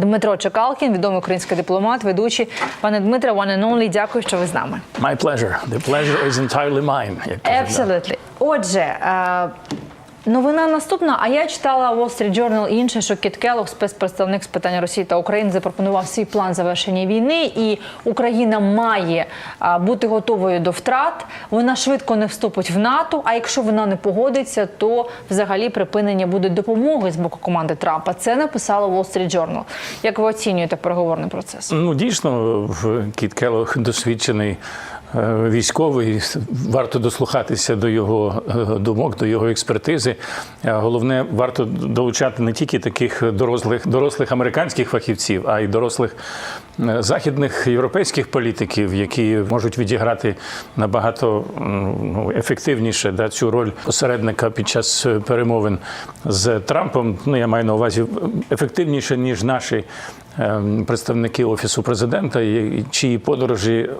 Дмитро Чекалкін, відомий український дипломат, ведучий. Пане Дмитре, one and only, дякую, що ви з нами. My pleasure. The pleasure is entirely mine. Як. Absolutely. Отже, е, новина наступна. А я читала Wall Street Journal і інше, що Кіт Келлог, спецпредставник з питань Росії та України, запропонував свій план завершення війни, і Україна має е, бути готовою до втрат. Вона швидко не вступить в НАТО. А якщо вона не погодиться, то взагалі припинення буде допомоги з боку команди Трампа. Це написало Wall Street Journal. Як ви оцінюєте переговорний процес? Ну дійсно, Кіт Келлог досвідчений військовий. Варто дослухатися до його е, думок, до його експертизи. Е, Головне, варто долучати не тільки таких дорослих, дорослих американських фахівців, а й дорослих е, західних європейських політиків, які можуть відіграти набагато ну, ефективніше да, цю роль посередника під час е, перемовин з Трампом. Ну я маю на увазі ефективніше ніж наші е, представники офісу президента, чиї подорожі,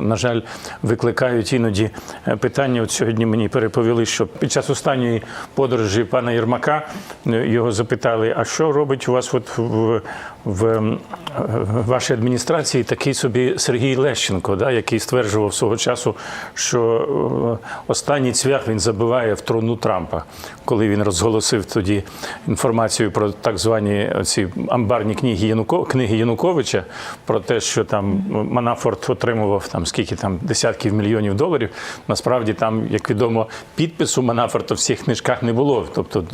на жаль, викликають іноді е, питання. От сьогодні мені переповіли, що під час останньої подорожі пана Єрмака е, його запитали: а що робить у вас от в, в, м, вашій адміністрації такий собі Сергій Лещенко, да, який стверджував свого часу, що е, останній цвях він забиває в трону Трампа, коли він розголосив тоді інформацію про так звані ці амбарні книги Януко, книги Януковича, про те, що там Манафорт отримував там скільки там десятків мільйонів доларів. Насправді там, як відомо, підпису Манафорта в всіх книжках не було. Тобто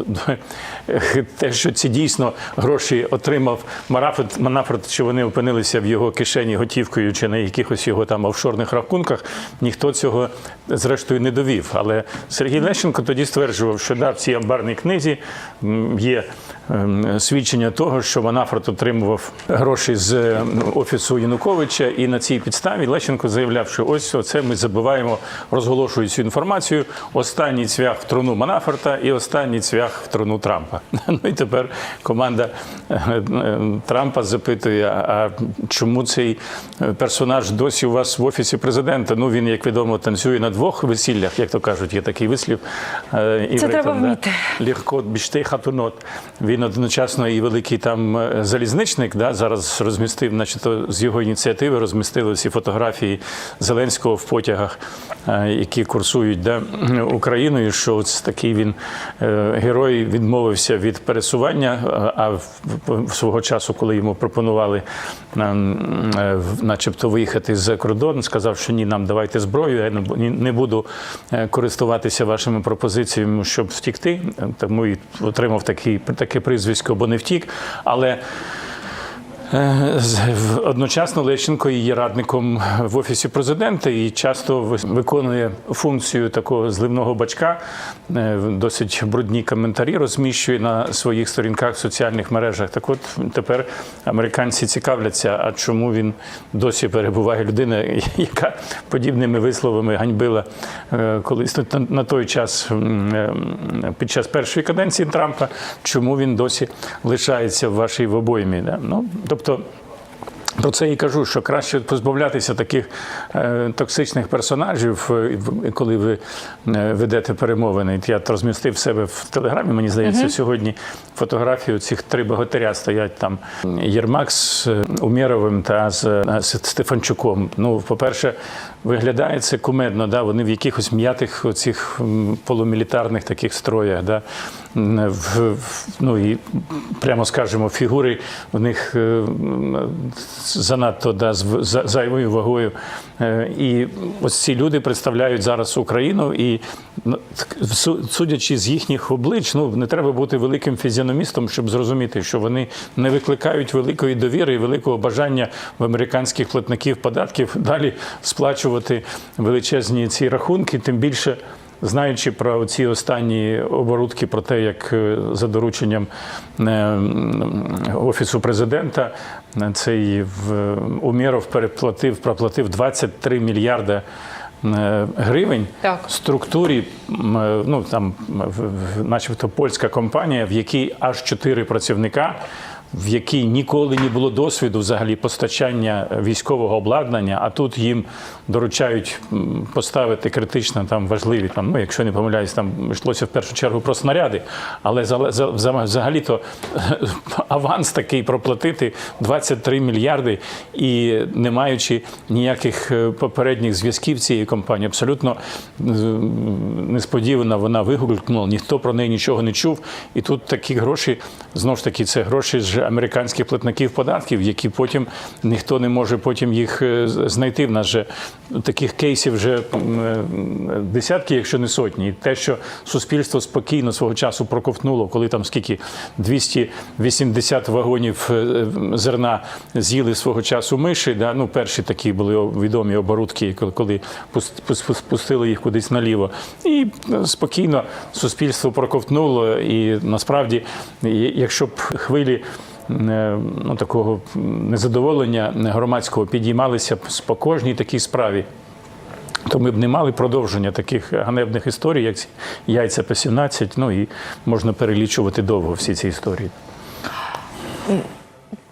те, що ці дійсно гроші отримав Манафорт, Манафорт, що вони опинилися в його кишені готівкою чи на якихось його там офшорних рахунках, ніхто цього зрештою не довів. Але Сергій Лещенко тоді стверджував, що да, в цій амбарній книзі є свідчення того, що Манафорт отримував гроші з е, офісу Януковича, і на цій підставі Лещенко заявляв, що ось оце ми забуваємо, розголошують цю інформацію. Останній цвях в труну Манафорта і останній цвях в труну Трампа. Ну і тепер команда е, е, Трампа запитує: а чому цей е, персонаж досі у вас в офісі президента? Ну він, як відомо, танцює на двох весіллях, як то кажуть, є такий вислів. е, івритом, треба да. вміти. Легко біштей хатунот. Він одночасно і великий там е, залізничник. Да, зараз розмістив, начебто з його ініціативи розмістили всі фотографії Зеленського в потягах, е, які курсують да, Україною. Що ось такий він е, герой відмовився від пересування. А в, свого часу, коли йому пропонували, начебто, виїхати за кордон, сказав, що ні, нам давайте зброю. Я не буду користуватися вашими пропозиціями, щоб втікти. Тому і отримав такий, таке прізвисько, бо не втік. Але Одночасно Лещенко є радником в офісі президента і часто виконує функцію такого зливного бачка. Е, Досить брудні коментарі розміщує на своїх сторінках в соціальних мережах. Так от тепер американці цікавляться, а чому він досі перебуває людина, яка подібними висловами ганьбила е, колись на- той час е, під час першої каденції Трампа, чому він досі лишається в вашій в обоймі. Ну, тобто. Про це і кажу, що краще позбавлятися таких е, токсичних персонажів, е, коли ви е, ведете перемовини. Я розмістив в себе в телеграмі, мені здається, сьогодні фотографію цих три богатиря стоять там Єрмак з Умєровим та з, Стефанчуком. Ну, по-перше, виглядає це кумедно, да? вони в якихось м'ятих оцих полумілітарних таких строях. Да? В, в- ну, і, прямо скажемо, фігури у них е, занадто да, з за- зайвою вагою. Е, І ось ці люди представляють зараз Україну, і судячи з їхніх облич, ну не треба бути великим фізіономістом, щоб зрозуміти, що вони не викликають великої довіри і великого бажання в американських платників податків далі сплачувати величезні ці рахунки, тим більше. Знаючи про ці останні оборудки, про те, як е, за дорученням е, офісу президента е, цей Умєров переплатив, проплатив 23 мільярда е, гривень Так. структурі, ну там, начебто польська компанія, в якій аж чотири працівника в якій ніколи не було досвіду взагалі постачання військового обладнання, а тут їм доручають поставити критично там важливі, там, ну, якщо не помиляюсь, там йшлося в першу чергу про снаряди, але за- за- за- взагалі-то аванс такий проплатити 23 мільярди і не маючи ніяких е, попередніх зв'язків цієї компанії, абсолютно е, несподівано вона вигулькнула, ніхто про неї нічого не чув. І тут такі гроші, знову ж таки, це гроші з американських платників податків, які потім ніхто не може потім їх е, знайти. В нас же таких кейсів вже е, десятки, якщо не сотні. І те, що суспільство спокійно свого часу проковтнуло, коли там скільки 280 вагонів е, зерна з'їли свого часу миші. Да? Ну, перші такі були відомі оборудки, коли- коли пус- пус- пус- пустили їх кудись наліво. І е, спокійно суспільство проковтнуло. І насправді, якщо б хвилі. Е, Ну, такого незадоволення громадського підіймалися по кожній такій справі, то ми б не мали продовження таких ганебних історій, як яйця по 17, ну і можна перелічувати довго всі ці історії.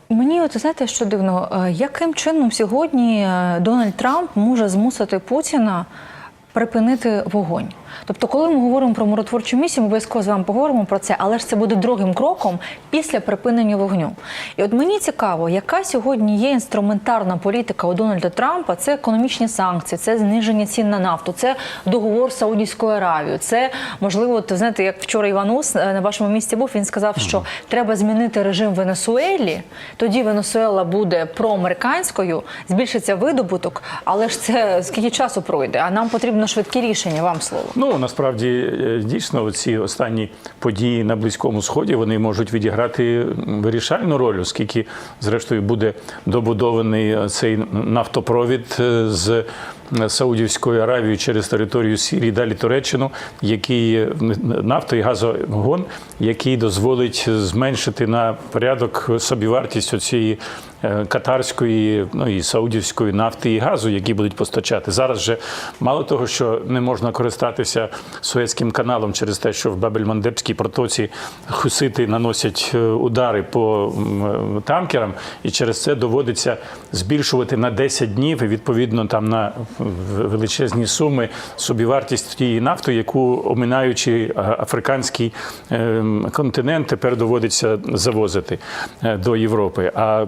Мені от знаєте, що дивно, е, яким чином сьогодні е, Дональд Трамп може змусити Путіна припинити вогонь? Тобто, коли ми говоримо про миротворчу місію, ми обов'язково з вами поговоримо про це, але ж це буде другим кроком після припинення вогню. І от мені цікаво, яка сьогодні є інструментарна політика у Дональда Трампа? Це економічні санкції, це зниження цін на нафту, це договор з Саудівською Аравією. Це можливо, от, знаєте, як вчора Іван Ус е, на вашому місці був. Він сказав, що треба змінити режим Венесуелі. Тоді Венесуела буде проамериканською, збільшиться видобуток, але ж це скільки часу пройде? А нам потрібно швидкі рішення. Вам слово. Ну насправді е, дійсно ці останні події на близькому сході вони можуть відіграти вирішальну роль, оскільки зрештою буде добудований е, цей нафтопровід е, з Саудівською Аравією через територію Сирії, далі Туреччину, який нафто і газогон, який дозволить зменшити на порядок собівартість цієї катарської, ну і саудівської нафти і газу, які будуть постачати. Зараз же мало того, що не можна користатися Суецьким каналом через те, що в Бабель-Мандебській протоці хусити наносять е, удари по танкерам, і через це доводиться збільшувати на 10 днів і відповідно там на величезні суми собівартість тієї нафти, яку оминаючи африканський ем, континент, тепер доводиться завозити е, до Європи. А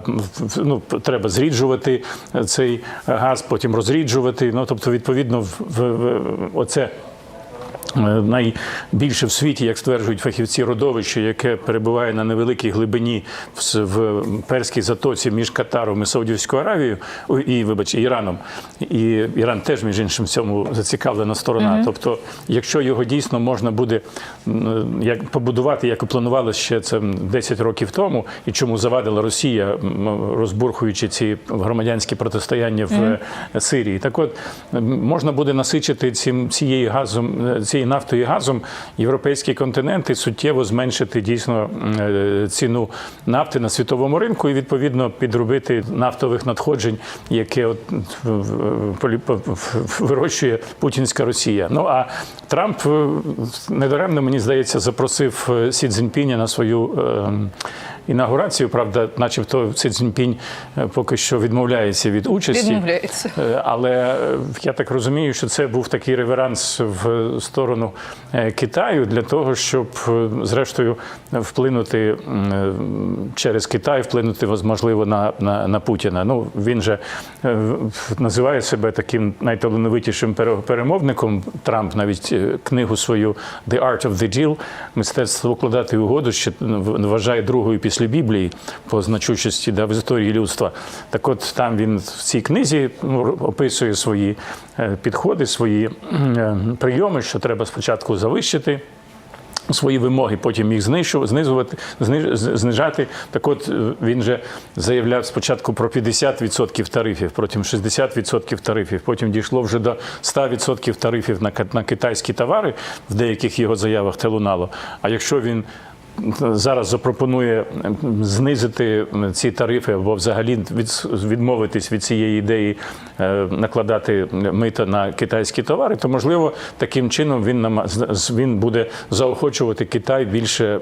ну, треба зріджувати цей газ, потім розріджувати. Ну тобто, відповідно, в, в, в оце. Е, Найбільше в світі, як стверджують фахівці, родовище, яке перебуває на невеликій глибині в, Перській затоці між Катаром і Саудівською Аравією і, вибач, Іраном. І Іран теж, між іншим, в цьому зацікавлена сторона. Тобто, якщо його дійсно можна буде як побудувати, як і планували ще це 10 років тому, і чому завадила Росія, розбурхуючи ці громадянські протистояння в е, Сирії. Так от можна буде насичити цим цією газом, е, цією нафтою і газом європейський континент і суттєво зменшити дійсно е, ціну нафти на світовому ринку і відповідно підробити нафтових надходжень, яке от вирощує путінська Росія. Ну а Трамп е, недаремно мені здається запросив е, Сі Цзіньпіня на свою. Інаугурацію, правда, начебто Си Цзіньпінь поки що відмовляється від участі. Відмовляється. Але я так розумію, що це був такий реверанс в сторону е, Китаю для того, щоб е, зрештою вплинути е, через Китай, вплинути можливо на, на, на Путіна. Ну він же називає себе таким найталановитішим пере- перемовником. Трамп навіть книгу свою The Art of the Deal, мистецтво укладати угоду, що вважає другою після Біблії по значущості да, в історії людства. Так от там він в цій книзі ну, описує свої підходи, свої е, прийоми, що треба спочатку завищити. Свої вимоги, потім їх знизувати, знижати. Так от е, він же заявляв спочатку про 50% тарифів, потім 60% тарифів, потім дійшло вже до 100% тарифів на, китайські товари, в деяких його заявах те лунало. А якщо він зараз запропонує знизити ці тарифи або взагалі від, відмовитись від цієї ідеї е, накладати мито на китайські товари, то можливо таким чином він він буде заохочувати Китай більше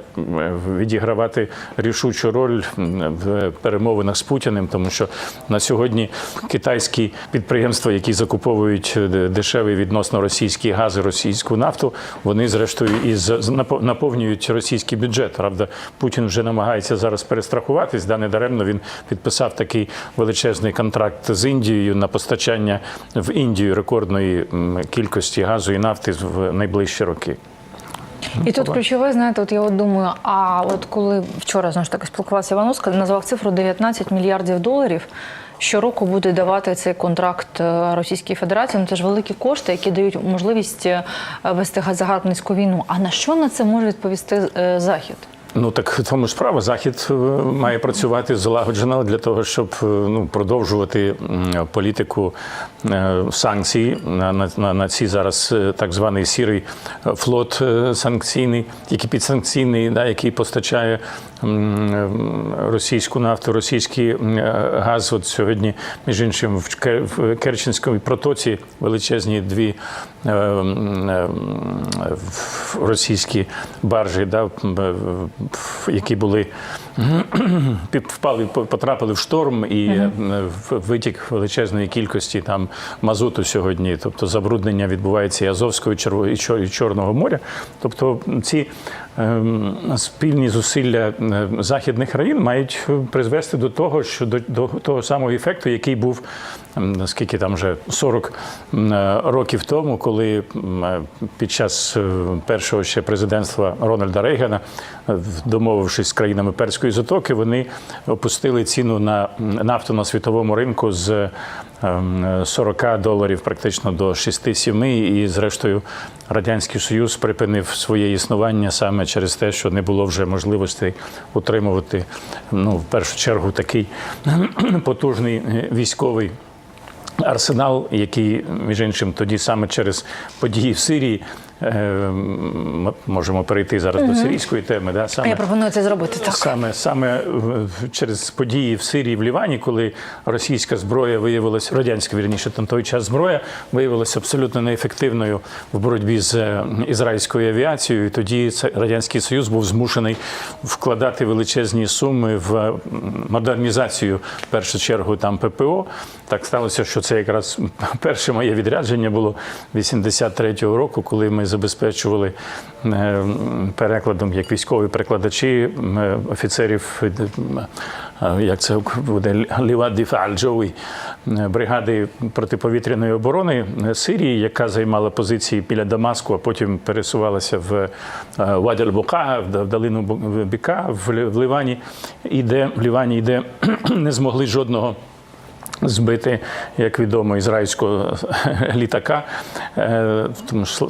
відігравати рішучу роль в перемовинах з Путіним, тому що на сьогодні китайські підприємства, які закуповують е, дешевий відносно російський газ і російську нафту, вони зрештою і наповнюють російський бюджет. Правда, Путін вже намагається зараз перестрахуватись. Да, недаремно він підписав такий величезний контракт з Індією на постачання в Індію рекордної кількості газу і нафти в найближчі роки. І тут ключове, знаєте, от я от думаю, а от коли вчора знову ж таки спілкувався Іван назвав цифру 19 мільярдів доларів. Щороку буде давати цей контракт е, Російській Федерації. Ну це ж великі кошти, які дають можливість е, вести загарбницьку війну. А на що на це може відповісти е, Захід? Ну так тому ж справа. Захід має працювати злагоджено для того, щоб ну продовжувати політику санкцій на, на, на- ці зараз так званий сірий флот санкційний, який підсанкційний, да, який постачає російську нафту, російський е, газ. От сьогодні, між іншим, в Керченському протоці величезні дві е, е, російські баржі, да, які були впали, по- потрапили в шторм і е, витік величезної кількості там мазуту сьогодні. Тобто забруднення відбувається і Азовського, і Чорного моря. Тобто ці ем, спільні зусилля е, західних країн мають е, призвести до того, що до, до того самого ефекту, який був скільки там вже 40 е, років тому, коли е, під час е, першого ще президентства Рональда Рейгана, домовившись з країнами Перської затоки, вони опустили ціну на нафту на світовому ринку з ем, 40 доларів практично до 6-7, і зрештою Радянський Союз припинив своє існування саме через те, що не було вже можливості утримувати ну, в першу чергу такий потужний військовий арсенал, який, між іншим, тоді саме через події в Сирії. Е, м- Можемо перейти зараз до сирійської теми. Да? Саме, Я пропоную це зробити так. Саме саме через події в Сирії в Лівані, коли російська зброя виявилася, радянська вірніше на той час зброя виявилася абсолютно неефективною в боротьбі з е, ізраїльською авіацією. І тоді радянський союз був змушений вкладати величезні суми в модернізацію в першу чергу там ППО. Так сталося, що це якраз перше моє відрядження було 83-го року, коли ми забезпечували е, перекладом як військові перекладачі е, офіцерів. е, Як це буде Ліва Діфаль Джоуі бригади протиповітряної оборони Сирії, яка займала позиції біля Дамаску, а потім пересувалася в е, Вадь Бука, в долину Біка в Ливані, і де в Лівані, де не змогли жодного збити, як відомо, ізраїльського літака. Е, Тому що,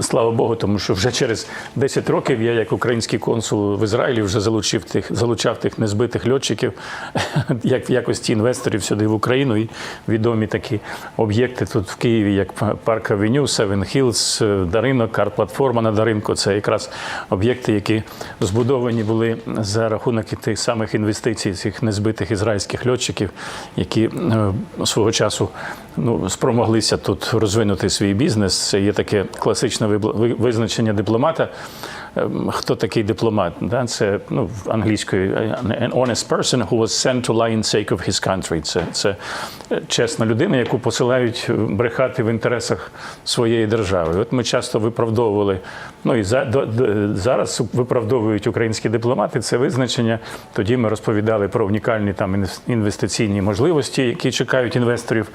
слава Богу, тому що вже через 10 років я, як український консул в Ізраїлі, вже залучив тих, залучав тих незбитих льотчиків, як в якості інвесторів сюди в Україну. І відомі такі об'єкти тут в Києві, як парк Авеню, Севен Хілз, Даринок, арт-платформа на Даринку. Це якраз об'єкти, які збудовані були за рахунок тих самих інвестицій цих незбитих ізраїльських льотчиків, які свого часу ну, спромоглися тут розвинути свій бізнес. Це є таке класичне визначення дипломата. Ем, Хто такий дипломат? Да? Це ну, англійською е, an honest person who was sent to lie in sake of his country. Це, це е, чесна людина, яку посилають е, брехати в інтересах своєї держави. От ми часто виправдовували, ну і за, до, до- зараз виправдовують українські дипломати це визначення. Тоді ми розповідали про унікальні там інвестиційні можливості, які чекають інвесторів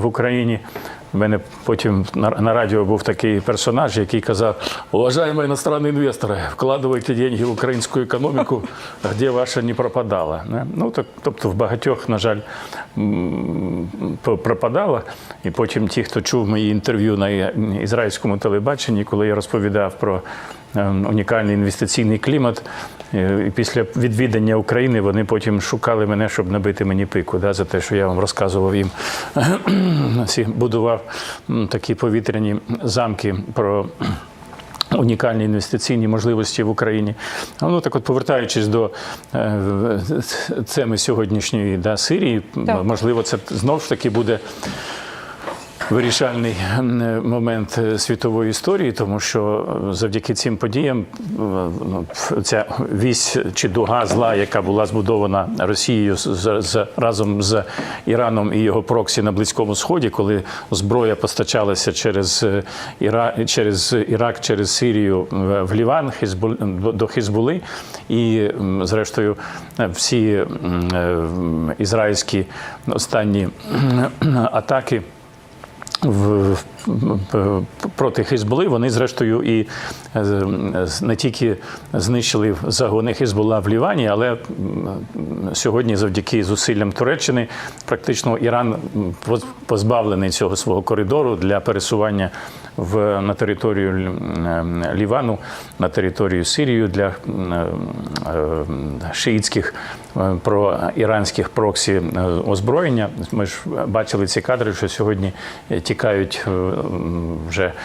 в Україні. У мене потім на, радіо був такий персонаж, який казав: уважаємо іностранні інвестори, вкладайте деньги в українську економіку, де ваша не пропадала. Ну, так, тобто в багатьох, на жаль, пропадала. І потім ті, хто чув мої інтерв'ю на ізраїльському телебаченні, коли я розповідав про е, унікальний інвестиційний клімат. Е, І після відвідання України вони потім шукали мене, щоб набити мені пику да, за те, що я вам розказував їм будував такі повітряні замки про Унікальні інвестиційні можливості в Україні. Ну так, от повертаючись до е, теми сьогоднішньої да, Сирії, Так. можливо, це знов ж таки буде вирішальний момент е, світової історії, тому що е, завдяки цим подіям е, ну, ця вісь чи дуга зла, яка була збудована Росією з, з- разом з Іраном і його проксі на Близькому Сході, коли зброя постачалася через Іра, через Ірак, через Сирію в Ліван, Хізбу, до- Хізбули, і зрештою всі ізраїльські останні атаки в, проти Хизбули, вони зрештою і е, не тільки знищили загони Хизбула в Лівані, але сьогодні, завдяки зусиллям Туреччини, практично Іран позбавлений цього свого коридору для пересування в на територію Лівану, на територію Сирії для е, шиїтських е, проіранських проксі озброєння. Ми ж бачили ці кадри, що сьогодні тікають вже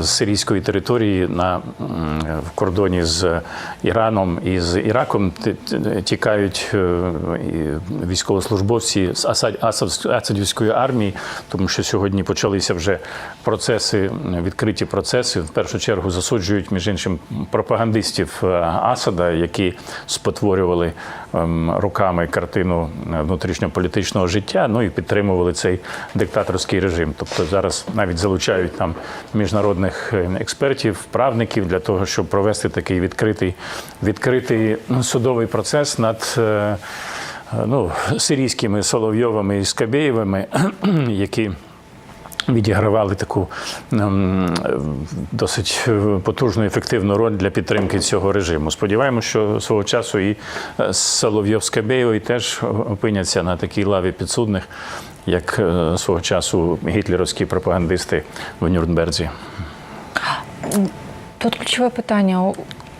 з сирійської території на в кордоні з Іраном і з Іраком. ті- ті- Тікають е, військовослужбовці з Асад- Асад- Асадівської армії, тому що сьогодні почалися вже процеси, відкриті процеси. В першу чергу засуджують між іншим пропагандистів е, Асада, які спотворювали ем, руками картину е, внутрішньополітичного життя. Ну і підтримували цей диктаторський режим. Тобто зараз навіть залучають там міжнародних е, експертів, правників для того, щоб провести такий відкритий, відкритий судовий процес над. е, Ну, сирійськими Соловйовими і Скабєєвими, які відігравали таку досить потужну ефективну роль для підтримки цього режиму. Сподіваємося, що свого часу і е, Соловйов Скабєєвий теж опиняться на такій лаві підсудних, як е, свого часу гітлерівські пропагандисти в Нюрнберзі. Тут ключове питання: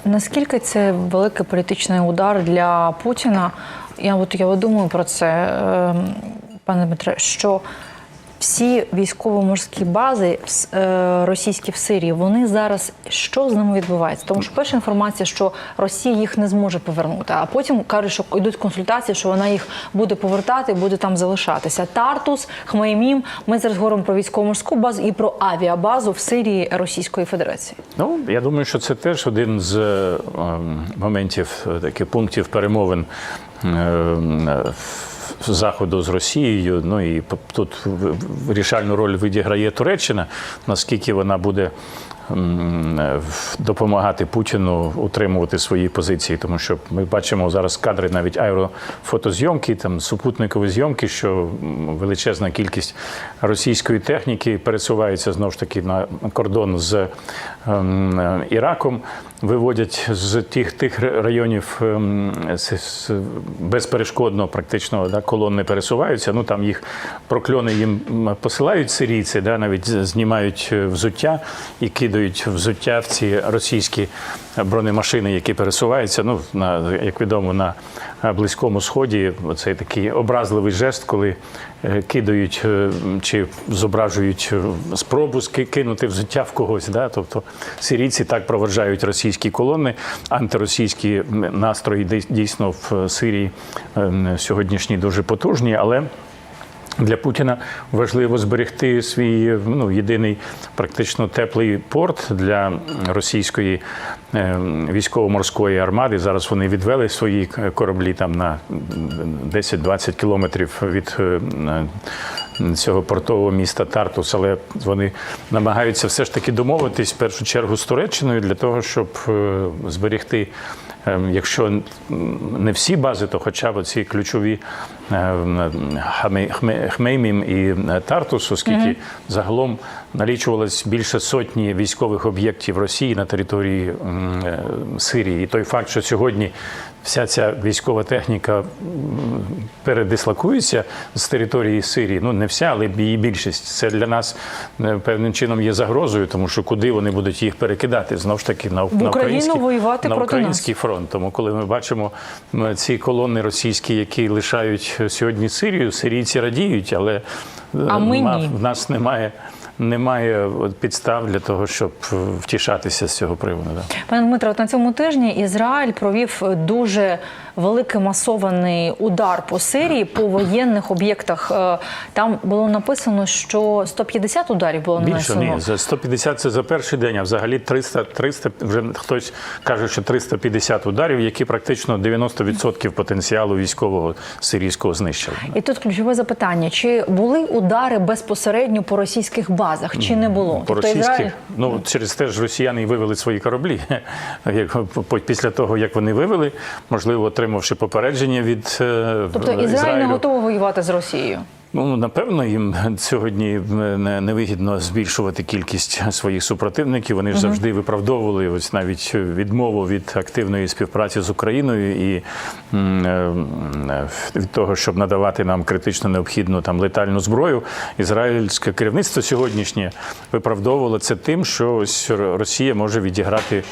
наскільки це великий політичний удар для Путіна? Я от я думаю про це, ем, пане Дмитре, що всі військово-морські бази е, російські в Сирії, вони зараз що з ними відбувається? Тому що перша інформація, що Росія їх не зможе повернути, а потім кажуть, що йдуть консультації, що вона їх буде повертати, буде там залишатися. Тартус, Хмеймім. Ми зараз говоримо про військово-морську базу і про авіабазу в Сирії Російської Федерації. Ну, я думаю, що це теж один з е, ем, моментів, е, таких пунктів перемовин Заходу з Росією. Ну і тут рішальну роль відіграє Туреччина, наскільки вона буде. Допомагати Путіну утримувати свої позиції, тому що ми бачимо зараз кадри навіть аерофотозйомки, там супутникові зйомки, що величезна кількість російської техніки пересувається знову ж таки на кордон з ем, Іраком. Виводять з тих тих районів ем, безперешкодно, практично да, колони пересуваються. Ну там їх прокльони їм посилають сирійці, да, навіть знімають е, взуття і кидають взуття в ці російські бронемашини, які пересуваються. Ну на як відомо на близькому сході. Цей такий образливий жест, коли е, кидають е, чи зображують е, спробу кинути взуття в когось. Да? Тобто сирійці так проводжають російські колони, антиросійські настрої дійсно в Сирії сьогоднішні дуже потужні, але. Для Путіна важливо зберегти свій ну, єдиний практично теплий порт для російської е, військово-морської армади. Зараз вони відвели свої кораблі там на 10-20 кілометрів від е, цього портового міста Тартус, але вони намагаються все ж таки домовитись в першу чергу з Туреччиною для того, щоб е, зберегти. Е, Якщо не всі бази, то хоча б ці ключові е, Хмеймім і е, Тартус, оскільки загалом налічувалось більше сотні військових об'єктів Росії на території е, Сирії. І той факт, що сьогодні вся ця військова техніка передислокується з території Сирії, ну не вся, але її більшість, це для нас е, певним чином є загрозою, тому що куди вони будуть їх перекидати знову ж таки на, на Україну український, воювати на проти нас. український фронт. Тому коли ми бачимо ці колони російські, які лишають сьогодні Сирію, сирійці радіють, але е, А ми ні. в нас немає немає підстав для того, щоб е, втішатися з цього приводу. Пане Дмитро, на цьому тижні Ізраїль провів дуже великий масований удар по Сирії по воєнних об'єктах. Е, Там було написано, що 150 ударів було Більше нанесено. ні, за 150 це за перший день, а взагалі 300, 300, вже хтось каже, що 350 ударів, які практично 90% потенціалу військового сирійського знищили. І тут ключове запитання: чи були удари безпосередньо по російських базах, чи не було? По Тобто російських, Ізраїль ну через те ж росіяни і вивели свої кораблі. Після того, як вони вивели, можливо, отримавши попередження від е, Тобто Ізраїль не готовий воювати з Росією. Ну напевно, їм сьогодні не- невигідно збільшувати кількість своїх супротивників. Вони ж завжди виправдовували ось навіть відмову від активної співпраці з Україною і е, від того, щоб надавати нам критично необхідну там летальну зброю. Ізраїльське керівництво сьогоднішнє виправдовувало це тим, що ось Росія може відіграти е,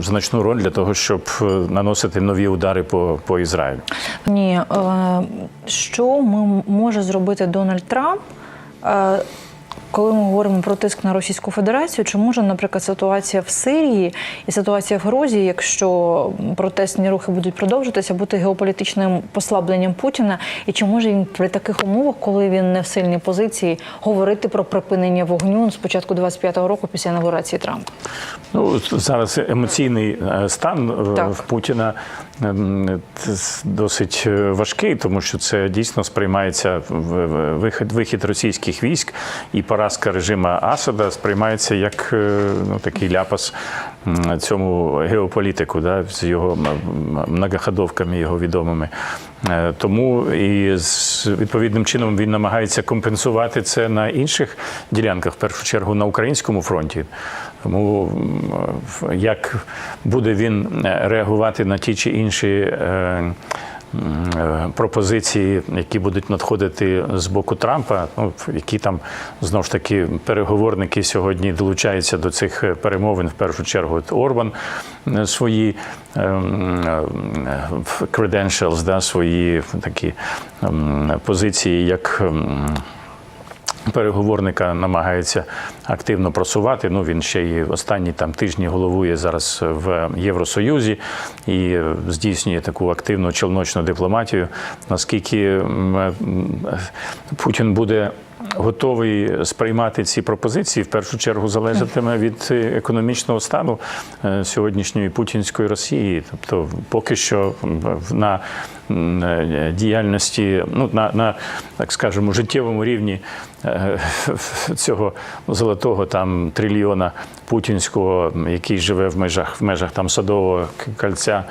значну роль для того, щоб е, наносити нові удари по, по Ізраїлю. Ні, е, що ми може зробити Дональд Трамп? Коли ми говоримо про тиск на Російську Федерацію, чи може, наприклад, ситуація в Сирії і ситуація в Грузії, якщо протестні рухи будуть продовжуватися, бути геополітичним послабленням Путіна? І чи може він при таких умовах, коли він не в сильній позиції, говорити про припинення вогню з початку 25-го року після інаугурації Трампа? Ну зараз емоційний е, стан е, Так. Путіна ем, досить е, важкий, тому що це дійсно сприймається вихід, вихід російських військ і поразка режима Асада сприймається як е, ну такий ляпас цьому геополітику, да, з його многоходовками його відомими. Е, Тому і з відповідним чином він намагається компенсувати це на інших ділянках, в першу чергу на українському фронті. Тому як буде він е, реагувати на ті чи інші е, е, пропозиції, які будуть надходити з боку Трампа, ну які там знову ж таки переговорники сьогодні долучаються до цих е, перемовин, в першу чергу Орбан е, свої ем, е, credentials, да, свої такі ем, позиції, як ем, переговорника намагається активно просувати. Ну він ще й останні там тижні головує зараз в Євросоюзі і е, здійснює таку активну челночну дипломатію. Наскільки м, Путін буде. Готовий сприймати ці пропозиції в першу чергу залежатиме від е, економічного стану е, сьогоднішньої путінської Росії. Тобто, поки що на е, діяльності, ну на, на так скажемо, життєвому рівні е, цього золотого там трильйона путінського, який живе в межах в межах там садового к- кольця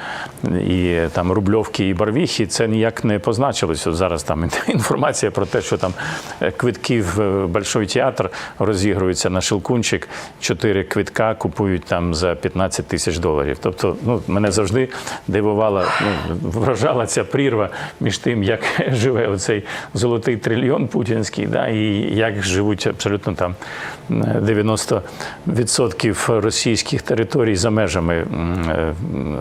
і там рубльовки і барвіхи, це ніяк не позначилось. От зараз там інформація про те, що там е, квитки в е, Большой театр розігруються на Шелкунчик. Чотири квитка купують там за 15 тисяч доларів. Тобто, ну мене завжди дивувала, ну вражала ця прірва між тим, як живе оцей золотий трильйон путінський, да, і як живуть абсолютно там е, 90% російських територій за межами е,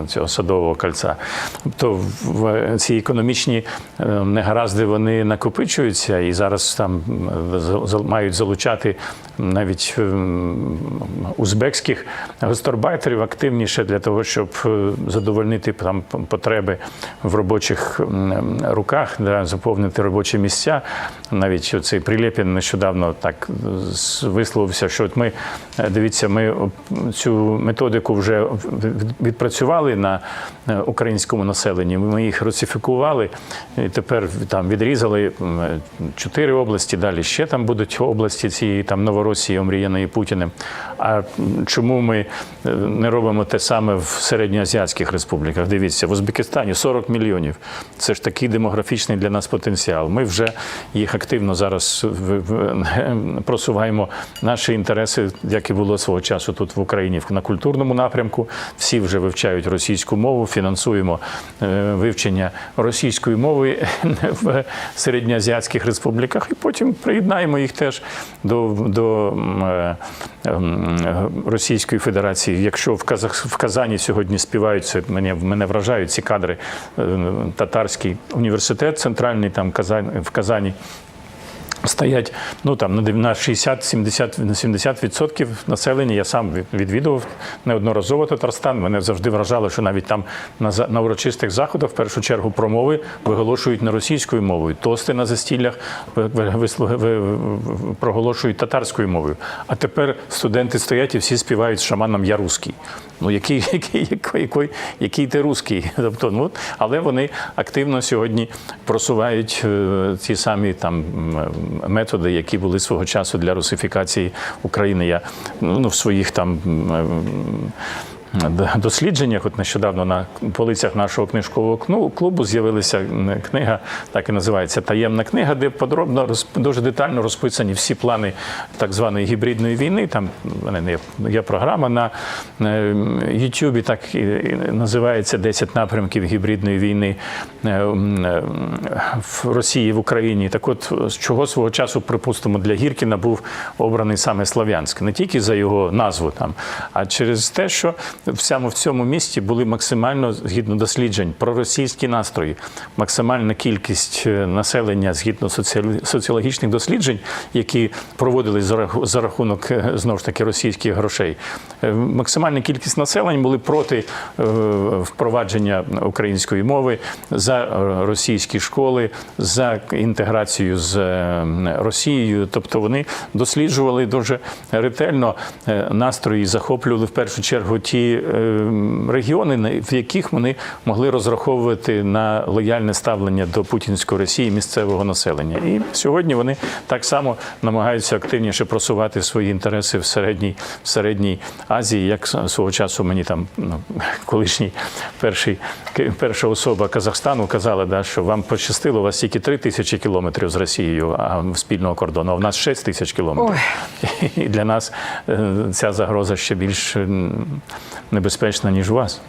цього садового кольця. Тобто в ці економічні е, негаразди вони накопичуються і зараз там мають залучати навіть узбекських гастарбайтерів активніше для того, щоб е, задовольнити там потреби в робочих руках, да, заповнити робочі місця. Навіть цей Прилєпін нещодавно так висловився, що от ми е, дивіться, ми цю методику вже відпрацювали на е, українському населенні. Ми їх русифікували, і тепер там відрізали чотири області. Далі ще там будуть області цієї там Новоросії, омріяної Путіним. А чому ми е, не робимо те саме в середньоазіатських республіках? Дивіться, в Узбекистані 40 мільйонів. Це ж такий демографічний для нас потенціал. Ми вже їх активно зараз просуваємо наші інтереси, як і було свого часу тут в Україні на культурному напрямку. Всі вже вивчають російську мову, фінансуємо е, вивчення російської мови в середньоазіатських республіках, і потім приєднаємо їх теж до, до е, Російської Федерації. Якщо в Казах в Казані сьогодні співають це, мене мене вражають ці кадри. е, Татарський університет центральний там Казань в Казані Стоять ну там на дев- на 60-70 на 70% населення. Я сам відвідував неодноразово Татарстан. Мене завжди вражало, що навіть там на на урочистих заходах в першу чергу промови виголошують не російською мовою. Тости на застіллях проголошують татарською мовою. А тепер студенти стоять і всі співають з шаманом Я русський. Ну який, який, який, який, який ти русський? Тобто, ну але вони активно сьогодні просувають е, ті самі там методи, які були свого часу для русифікації України. Я ну в своїх там. Дослідженнях, от нещодавно на полицях нашого книжкового клубу з'явилася книга, так і називається Таємна книга, де подробно дуже детально розписані всі плани так званої гібридної війни. Там мене є, програма на е, Ютубі, так і називається «10 напрямків гібридної війни е, е, в Росії в Україні. Так от з чого свого часу, припустимо, для Гіркіна був обраний саме Слов'янськ, не тільки за його назву там, а через те, що цьому, в цьому місті були максимально згідно досліджень проросійські настрої, максимальна кількість е, населення згідно соціологічних досліджень, які проводились за раху- за рахунок е, знову ж таки російських грошей. Е, Максимальна кількість населення були проти впровадження української мови за російські школи, за інтеграцію з Росією. Тобто вони досліджували дуже ретельно настрої, захоплювали в першу чергу ті е, регіони, в яких вони могли розраховувати на лояльне ставлення до путінської Росії місцевого населення. І сьогодні вони так само намагаються активніше просувати свої інтереси в середній, в середній Азії, як свого часу мені там ну, колишній перший перша особа Казахстану казала, да, що вам пощастило, у вас тільки 3 тисячі кілометрів з Росією а спільного кордону, а в нас 6 тисяч кілометрів. І для нас е, ця загроза ще більш небезпечна, ніж у вас.